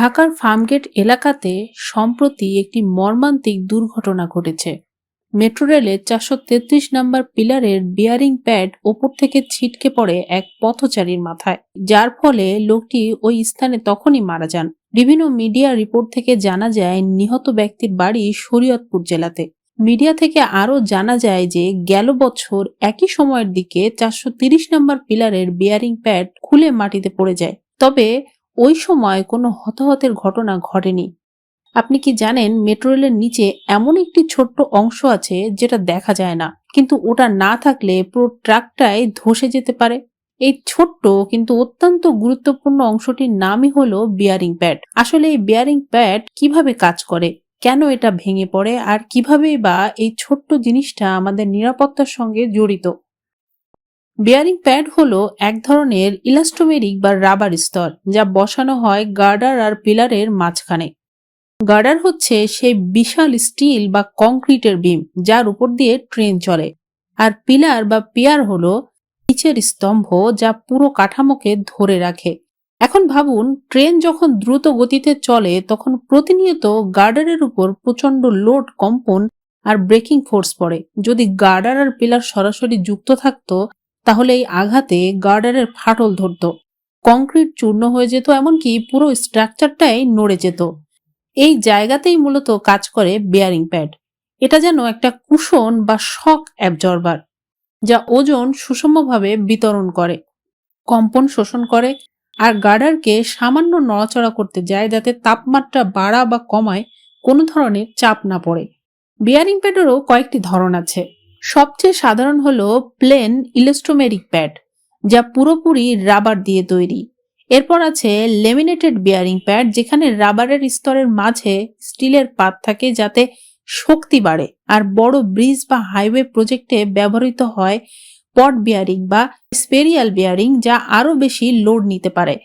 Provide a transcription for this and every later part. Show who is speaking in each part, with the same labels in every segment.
Speaker 1: ঢাকার ফার্মগেট এলাকাতে সম্প্রতি একটি মর্মান্তিক দুর্ঘটনা ঘটেছে। মেট্রো রেলের চারশো তেত্রিশ নম্বর পিলারের বিয়ারিং প্যাড ওপর থেকে ছিটকে পড়ে এক পথচারীর মাথায়। যার ফলে লোকটি ওই স্থানে তখনই মারা যান। বিভিন্ন মিডিয়া রিপোর্ট থেকে জানা যায়, নিহত ব্যক্তির বাড়ি শরীয়তপুর জেলাতে। মিডিয়া থেকে আরও জানা যায় যে, গেল বছর একই সময়ের দিকে চারশো তিরিশ নম্বর পিলারের বিয়ারিং প্যাড খুলে মাটিতে পড়ে যায়। তবে ওই সময় কোনো হতাহতের ঘটনা ঘটেনি। আপনি কি জানেন, মেট্রো রেলের নিচে এমন একটি ছোট্ট অংশ আছে যেটা দেখা যায় না। কিন্তু ওটা না থাকলে পুরো ট্রাকটাই ধসে যেতে পারে। এই ছোট্ট কিন্তু অত্যন্ত গুরুত্বপূর্ণ অংশটির নামই হলো বিয়ারিং প্যাড আসলে এই বিয়ারিং প্যাড কীভাবে কাজ করে? কেন এটা ভেঙে পড়ে? আর কিভাবেই বা এই ছোট্ট জিনিসটা আমাদের নিরাপত্তার সঙ্গে জড়িত? বিয়ারিং প্যাড হলো এক ধরনের ইলাস্টোমেরিক বা রাবার স্তর যা বসানো হয় গার্ডার আর পিলারের মাঝখানে। গার্ডার হচ্ছে সেই বিশাল স্টিল বা কংক্রিটের বিম যার উপর দিয়ে ট্রেন চলে। আর পিলার বা পিয়ার হলো নিচের স্তম্ভ যা পুরো কাঠামোকে ধরে রাখে। এখন ভাবুন, ট্রেন যখন দ্রুত গতিতে চলে, তখন প্রতিনিয়ত গার্ডারের উপর প্রচণ্ড লোড, কম্পন আর ব্রেকিং ফোর্স পড়ে। যদি গার্ডার আর পিলার সরাসরি যুক্ত থাকতো তাহলে এই আঘাতে গার্ডারের ফাটল ধরত। কংক্রিট চূর্ণ হয়ে যেত, এমনকি পুরো স্ট্রাকচারটাই নড়ে যেত। এই জায়গাতেই মূলত কাজ করে বেয়ারিং প্যাড। এটা যেন একটা কুশন বা শক অ্যাবজর্বার, যা ওজন সুষমভাবে বিতরণ করে, কম্পন শোষণ করে, আর গার্ডারকে সামান্য নড়াচড়া করতে যায় যাতে তাপমাত্রা বাড়া বা কমায় কোনো ধরনের চাপ না পড়ে। বিয়ারিং প্যাডেরও কয়েকটি ধরন আছে। সবচেয়ে সাধারণ হলো প্লেন ইলেস্টোমেরিক প্যাড যা পুরোপুরি রাবার দিয়ে তৈরি। এরপর আছে লেমিনেটেড বিয়ারিং প্যাড যেখানে রাবারের স্তরের মাঝে স্টিলের পাত থাকে যাতে শক্তি বাড়ে, আর বড় ব্রিজ বা হাইওয়ে প্রজেক্টে ব্যবহৃত হয় পট বিয়ারিং বা স্পেরিয়াল বিয়ারিং যা আরও বেশি লোড নিতে পারে।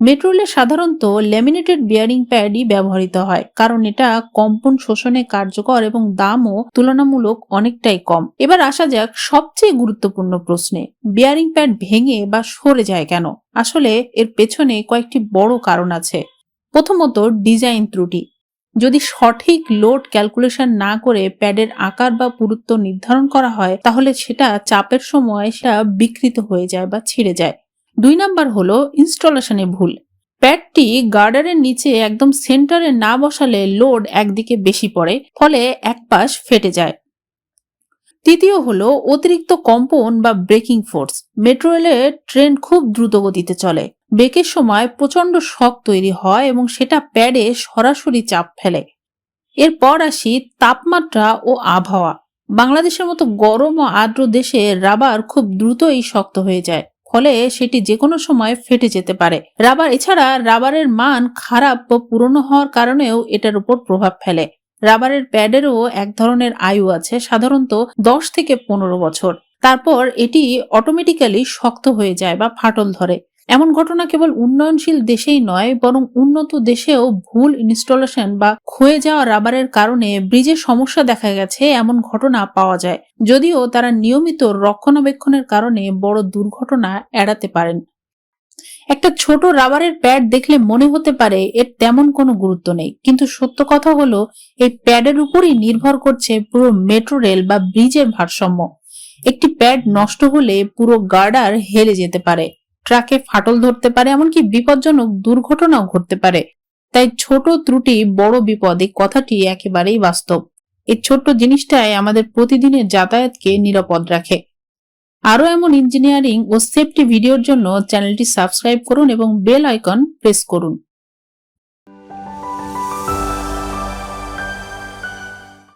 Speaker 1: মেট্রোলে সাধারণত ল্যামিনেটেড বিয়ারিং প্যাডই ব্যবহৃত হয়, কারণ এটা কম্পন শোষণে কার্যকর এবং দামও তুলনামূলক অনেকটাই কম। এবার আসা যাক সবচেয়ে গুরুত্বপূর্ণ প্রশ্নে, বিয়ারিং প্যাড ভেঙে বা সরে যায় কেন? আসলে এর পেছনে কয়েকটি বড় কারণ আছে। প্রথমত ডিজাইন ত্রুটি, যদি সঠিক লোড ক্যালকুলেশন না করে প্যাডের আকার বা পুরুত্ব নির্ধারণ করা হয়, তাহলে সেটা চাপের সময় সেটা বিকৃত হয়ে যায় বা ছিঁড়ে যায়। দুই নাম্বার হলো ইনস্টলেশনে ভুল। প্যাডটি গার্ডারের নিচে একদম সেন্টারে না বসালে লোড একদিকে বেশি পড়ে, ফলে এক পাশ ফেটে যায়। তৃতীয় হলো অতিরিক্ত কম্পন বা ব্রেকিং ফোর্স। মেট্রো রেলের ট্রেন খুব দ্রুত গতিতে চলে। ব্রেকের সময় প্রচণ্ড শক তৈরি হয় এবং সেটা প্যাডে সরাসরি চাপ ফেলে। এরপর আসি তাপমাত্রা ও আবহাওয়া। বাংলাদেশের মতো গরম ও আর্দ্র দেশে রাবার খুব দ্রুতই শক্ত হয়ে যায়। ফলে সেটি যে কোনো সময় ফেটে যেতে পারে। রাবার এছাড়া রাবারের মান খারাপ বা পুরনো হওয়ার কারণেও এটার উপর প্রভাব ফেলে। রাবারের প্যাডেরও এক ধরনের আয়ু আছে, সাধারণত দশ থেকে পনেরো বছর। তারপর এটি অটোমেটিক্যালি শক্ত হয়ে যায় বা ফাটল ধরে। এমন ঘটনা কেবল উন্নয়নশীল দেশেই নয়, বরং উন্নত দেশেও ভুল ইনস্টলেশন বা ক্ষয়ে যাওয়া রাবারের কারণে ব্রিজের সমস্যা দেখা গেছে, এমন ঘটনা পাওয়া যায়। যদিও তারা নিয়মিত রক্ষণাবেক্ষণের কারণে বড় দুর্ঘটনা এড়াতে পারেন। একটা ছোট রাবারের প্যাড দেখলে মনে হতে পারে এর তেমন কোনো গুরুত্ব নেই, কিন্তু সত্য কথা হলো, এই প্যাডের উপরই নির্ভর করছে পুরো মেট্রো রেল বা ব্রিজের ভারসাম্য। একটি প্যাড নষ্ট হলে পুরো গার্ডার হেলে যেতে পারে। ট্রাকে ফাটল ধরতে পারে, এমনকি বিপজ্জনক দুর্ঘটনাও ঘটতে পারে। তাই ছোট ত্রুটি বড় বিপদ, এই কথাটি একেবারেই বাস্তব। এই ছোট্ট জিনিসটাই আমাদের প্রতিদিনের যাতায়াতকে নিরাপদ রাখে। আরও এমন ইঞ্জিনিয়ারিং ও সেফটি ভিডিওর জন্য চ্যানেলটি সাবস্ক্রাইব করুন এবং বেল আইকন প্রেস করুন।